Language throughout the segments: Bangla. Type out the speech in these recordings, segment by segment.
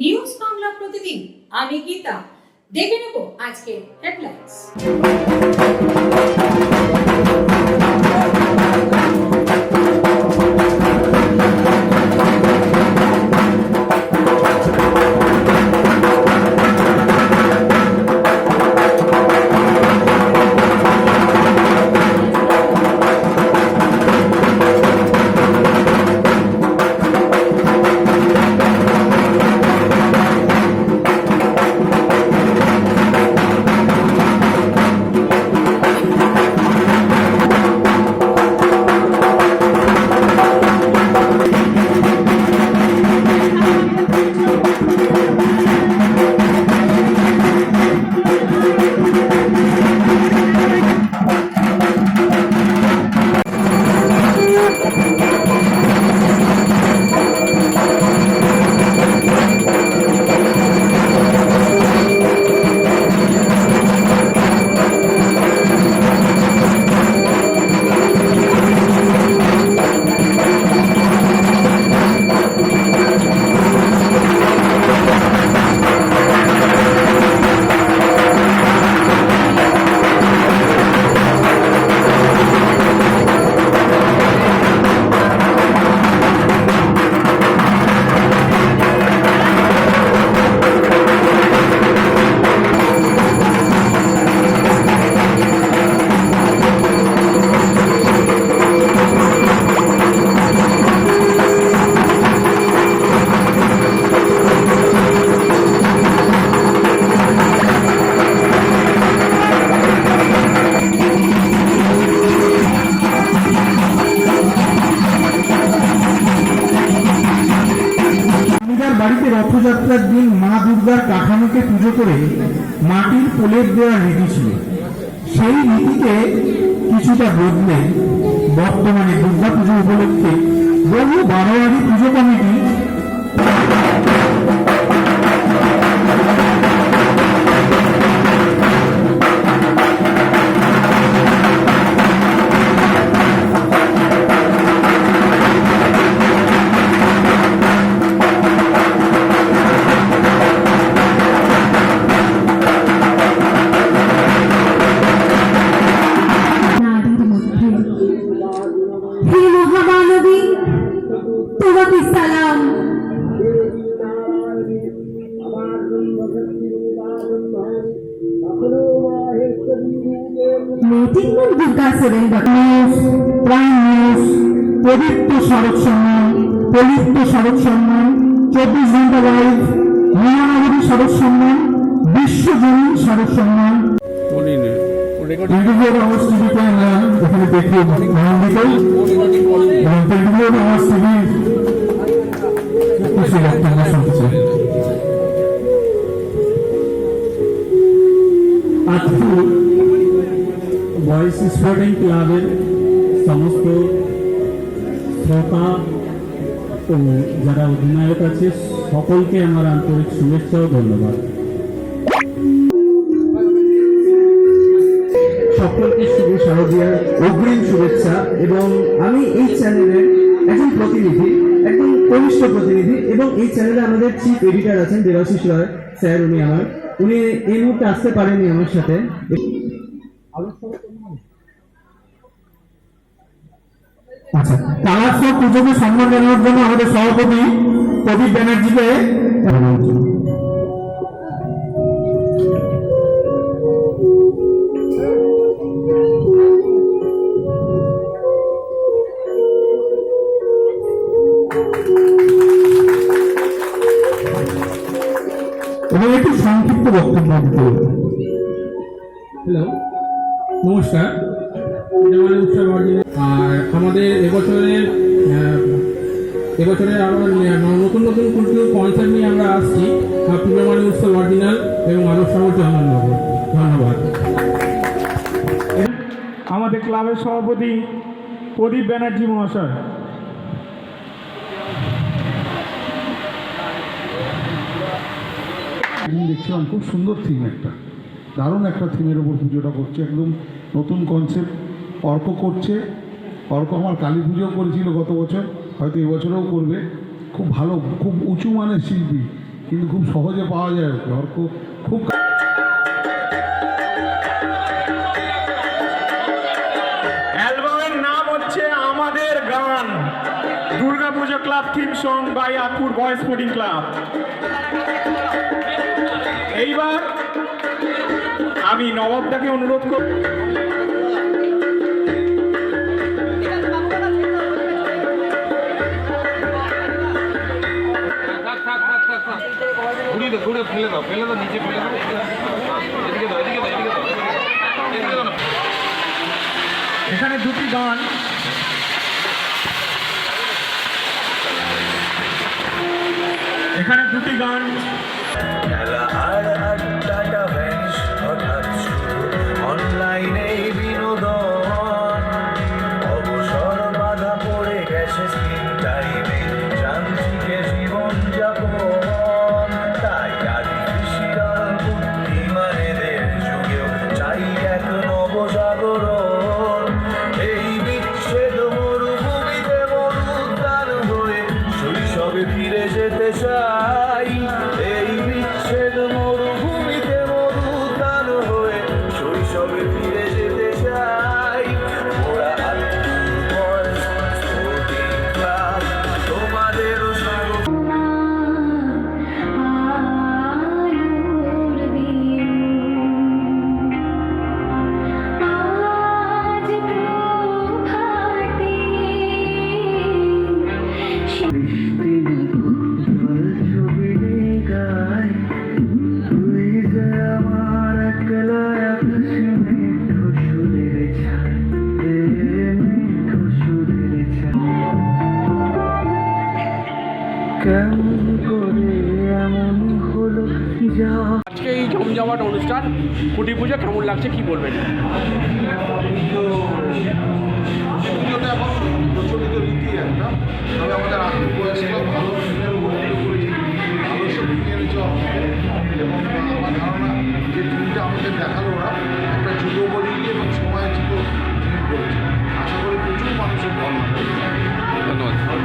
নিউজ বাংলা প্রতিদিন। আমি গীতা। দেখে নেব আজকের হেডলাইন্স কাঠামোকে পুজো করে মাটির প্রলেপ দেওয়ার রীতি ছিল সেই রীতিতে কিছুটা বদলে বর্তমানে দুর্গা পুজো উপলক্ষে বহু বারোয়ারি পুজো কমিটি নাম দুর্গা সেরেন নিউজ প্রাইম নিউজ পবিত্র সড়ক সম্মান পবিত্র সড়ক সম্মান চব্বিশ ঘণ্টা লাইভ মহানগরী সড়ক সম্মান বিশ্বজনীন সড়ক সম্মান। টেলিভিশন আওয়াজ টিভিতে আমরা এখানে দেখে আনন্দিত এবং টেলিভিশন আওয়াজ টিভি কিছু বক্তব্য শুনতে আজকে বয়েজ স্পোর্টিং ক্লাবের সমস্ত শ্রোতা ও যারা অধিনায়ক আছে, সকলকে আমার আন্তরিক শুভেচ্ছা ও ধন্যবাদ। সকলকে শুভ শারদীয়ার অগ্রিম শুভেচ্ছা এবং আমি এই চ্যানেলের একজন প্রতিনিধি একদম কনিষ্ঠ প্রতিনিধি এবং এই চ্যানেলে আমাদের চিফ এডিটর আছেন দেবাশিস রয় স্যার, উনি আমার। উনি এই মুহূর্তে আসতে পারেননি আমার সাথে। আচ্ছা সব পুজোকে সম্মান জানানোর জন্য আমাদের সভাপতি প্রদীপ ব্যানার্জিকে এবছরের আবার ন- নতুন নতুন কিছু কনসার্ট নিয়ে আমরা আসছি। পূর্ণমালী উৎসব অরিজিনাল এবং মানব সাগর চন্দননগর ধন্যবাদ। আমাদের ক্লাবের সভাপতি প্রদীপ ব্যানার্জি মহাশয়। আমি দেখছিলাম খুব সুন্দর থিম একটা। দারুণ একটা থিমের ওপর পুজোটা করছে। একদম নতুন কনসেপ্ট অর্ক করছে। অর্ক আমার কালী পুজো করেছিল গত বছর। হয়তো এবছরেও করবে। খুব ভালো, খুব উঁচু মানের শিল্পী, কিন্তু খুব সহজে পাওয়া যায় ওকে। খুব অ্যালবামের নাম হচ্ছে আমাদের গান। Durga Puja club theme song by Atpur boys sporting club. এইবার আমি নবাবদাকে অনুরোধ করব এখানে দুটি গান এখানে দুটি গান খেলা আর আড্ডাটা বেশ হঠাৎ শুরু। অনলাইনে এই অনুষ্ঠান কুটি পুজো কেমন লাগছে কি বলবেন? প্রচলিত রীতি একটা তবে আমাদের ভালো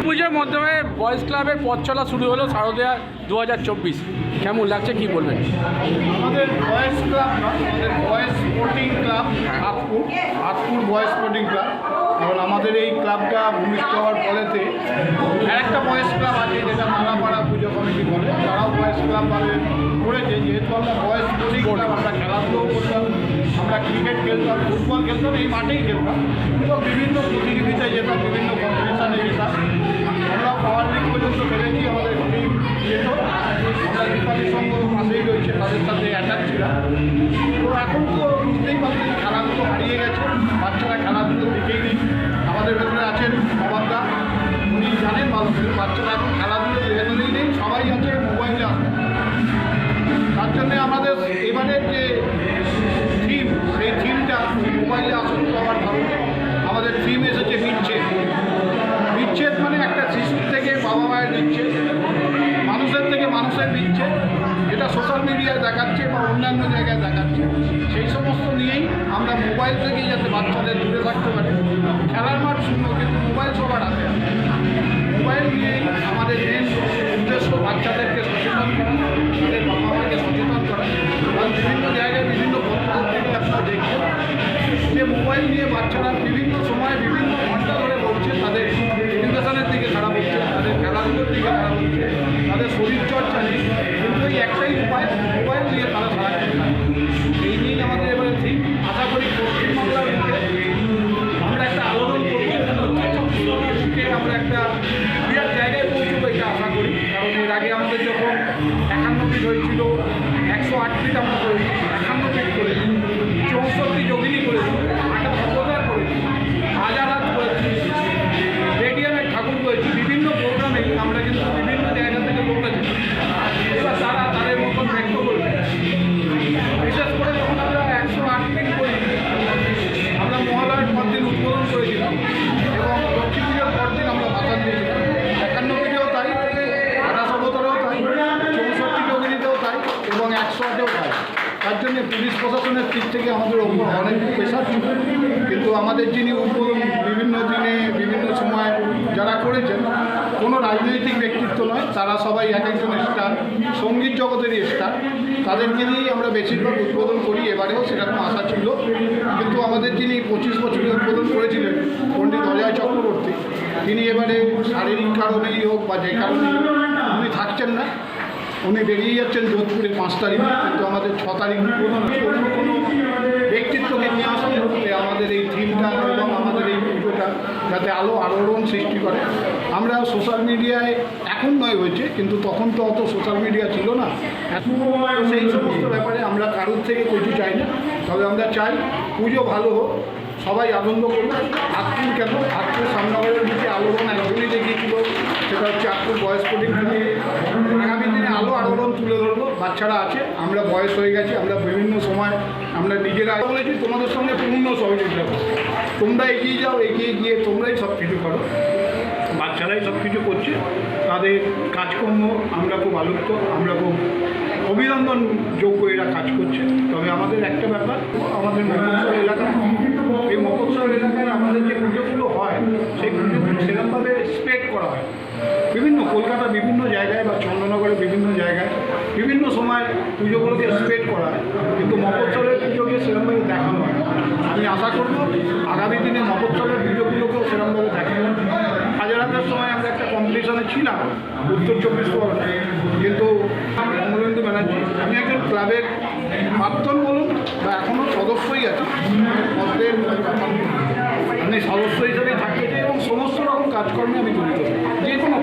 পুজোর মাধ্যমে বয়েজ ক্লাবের পথ চলা শুরু হলো শারদীয়া দু হাজার চব্বিশ। কেমন লাগছে কি বলবেন? আমাদের বয়েজ ক্লাব না আমাদের boys sporting club Atpur Atpur boys sporting club কারণ আমাদের এই ক্লাবটা ভূমিষ্ঠ হওয়ার ফলেতে আরেকটা বয়েজ ক্লাব আছে যেটা মালাপাড়া পুজো কমিটি বলে। তারাও বয়েজ ক্লাব ভাবে করেছে। যেহেতু আমরা বয়েজ স্পোর্টিং ক্লাব আমরা খেলাধুলোও করতাম আমরা ক্রিকেট খেলতাম ফুটবল খেলতাম এই মাঠেই খেলতাম। এবং বিভিন্ন আমাদের যিনি উদ্বোধন বিভিন্ন দিনে, বিভিন্ন সময় যারা করেছেন, কোনো রাজনৈতিক ব্যক্তিত্ব নয়, তারা সবাই এক একজন স্টার সংগীত জগতেরই স্টার তাদেরকে নিয়েই আমরা বেশিরভাগ উদ্বোধন করি, এবারেও সেটা সেরকম আশা ছিল। কিন্তু আমাদের যিনি পঁচিশ বছরে উদ্বোধন করেছিলেন, পণ্ডিত অজয় চক্রবর্তী, তিনি এবারে শারীরিক কারণেই হোক বা যে কারণেই হোক, উনি থাকছেন না। উনি বেরিয়ে যাচ্ছেন যোধপুরে পাঁচ তারিখ কিন্তু আমাদের ছ তারিখ আছে। অন্য কোনো ব্যক্তিত্বকে নিয়ে আসলে আমাদের এই থিমটা এবং আমাদের এই পুজোটা যাতে আলো আলোড়ন সৃষ্টি করে। আমরা সোশ্যাল মিডিয়ায় এখন নয় হয়েছে কিন্তু তখন তো অত সোশ্যাল মিডিয়া ছিল না। এখন সেই সমস্ত ব্যাপারে আমরা কারোর থেকে কিছু চাই না। তবে আমরা চাই পুজো ভালো হোক সবাই আনন্দ করবে আত্মুর কেন? আত্মুর সামনাবারের দিকে আলোড়ন একজনই দেখিয়েছিল সেটা হচ্ছে আত্মুর বয়স কোডিং আগামী দিনে আলো আলোড়ন তুলে ধরবো। বাচ্চারা আছে, আমরা বয়স হয়ে গেছি, আমরা বিভিন্ন সময় আমরা নিজেরা বলেছি, তোমাদের সঙ্গে পূর্ণ সহযোগিতা করব তোমরা এগিয়ে যাও, এগিয়ে গিয়ে তোমরাই সব কিছু করো। বাচ্চারাই সব কিছু করছে। তাদের কাজকর্ম, আমরা খুব আলোকিত, আমরা খুব অভিনন্দন যোগ্য এরা কাজ করছে। তবে আমাদের একটা ব্যাপার, আমাদের এলাকা এই মফস্বল এলাকায় আমাদের যে পুজোগুলো হয়, সেই পুজোগুলো সেরকমভাবে স্প্রেড করা হয় বিভিন্ন কলকাতা বিভিন্ন জায়গায় বা চন্দ্রনগরের বিভিন্ন জায়গায় বিভিন্ন সময় পুজোগুলোকে স্প্রেড করা হয় কিন্তু মফস্বলের পুজোকে সেরকমভাবে দেখানো হয়। আমি আশা করব আগামী দিনে মফস্বলের পুজোগুলোকেও সেরকমভাবে দেখানো। হাজার হাজার সময় আমরা একটা কম্পিটিশনে ছিলাম, উত্তর চব্বিশ পরগনায় কিন্তু ব্যানার্জি, আমি একজন ক্লাবের প্রাক্তন বা এখনও সদস্যই আছে। পদের মানে সদস্য হিসেবে চাই এবং সমস্ত রকম কাজকর্মে আমি জড়িত। যে কোনো